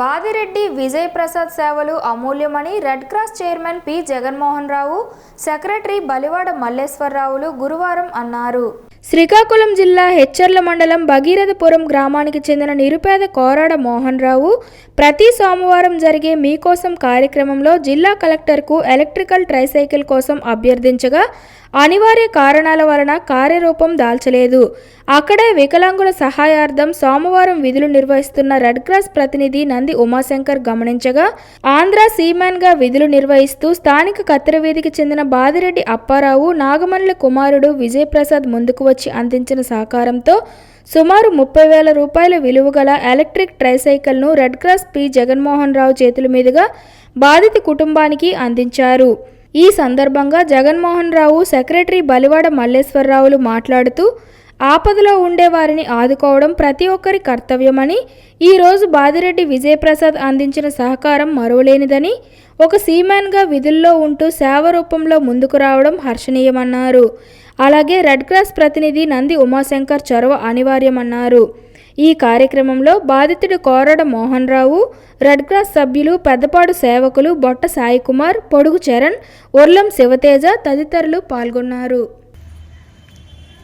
బాదిరెడ్డి విజయ్ ప్రసాద్ సేవలు అమూల్యమని red cross chairman P Jaganmohan Rao secretary Balivada మల్లేశ్వరరావులు గురువారం అన్నారు. శ్రీకాకుళం జిల్లా హెచ్చర్ల మండలం భగీరథపురం గ్రామానికి చెందిన నిరుపేద కోరాడ మోహన్ రావు ప్రతి సోమవారం జరిగే మీకోసం కార్యక్రమంలో జిల్లా కలెక్టర్కు ఎలక్ట్రికల్ ట్రైసైకిల్ కోసం అభ్యర్థించగా అనివార్య కారణాల వలన కార్యరూపం దాల్చలేదు. అక్కడే వికలాంగుల సహాయార్థం సోమవారం విధులు నిర్వహిస్తున్న రెడ్ క్రాస్ ప్రతినిధి నంది ఉమాశంకర్ గమనించగా ఆంధ్ర సీమాన్గా విధులు నిర్వహిస్తూ స్థానిక కత్తిరవీధికి చెందిన బాదిరెడ్డి అప్పారావు నాగమణుల కుమారుడు విజయప్రసాద్ ముందుకు వచ్చి అందించిన సహకారంతో సుమారు ముప్పై వేల రూపాయల విలువ గల electric ట్రైసైకిల్ను red cross P. Jaganmohan Rao చేతుల మీదుగా బాధిత కుటుంబానికి అందించారు. ఈ సందర్భంగా జగన్మోహన్ రావు సెక్రటరీ బలివాడ మల్లేశ్వరరావులు మాట్లాడుతూ ఆపదలో ఉండే వారిని ఆదుకోవడం ప్రతి ఒక్కరి కర్తవ్యమని ఈరోజు బాదిరెడ్డి విజయప్రసాద్ అందించిన సహకారం మరువలేనిదని ఒక సీమాన్గా విధుల్లో ఉంటూ సేవ రూపంలో ముందుకు రావడం హర్షణీయమన్నారు. అలాగే రెడ్ క్రాస్ ప్రతినిధి నంది ఉమాశంకర్ చొరవ అనివార్యమన్నారు. ఈ కార్యక్రమంలో బాధితుడు కోరడ మోహన్ రావు రెడ్ క్రాస్ సభ్యులు పెద్దపాడు సేవకులు బొట్ట సాయికుమార్ పొడుగు చరణ్ ఉర్లం శివతేజ తదితరులు పాల్గొన్నారు.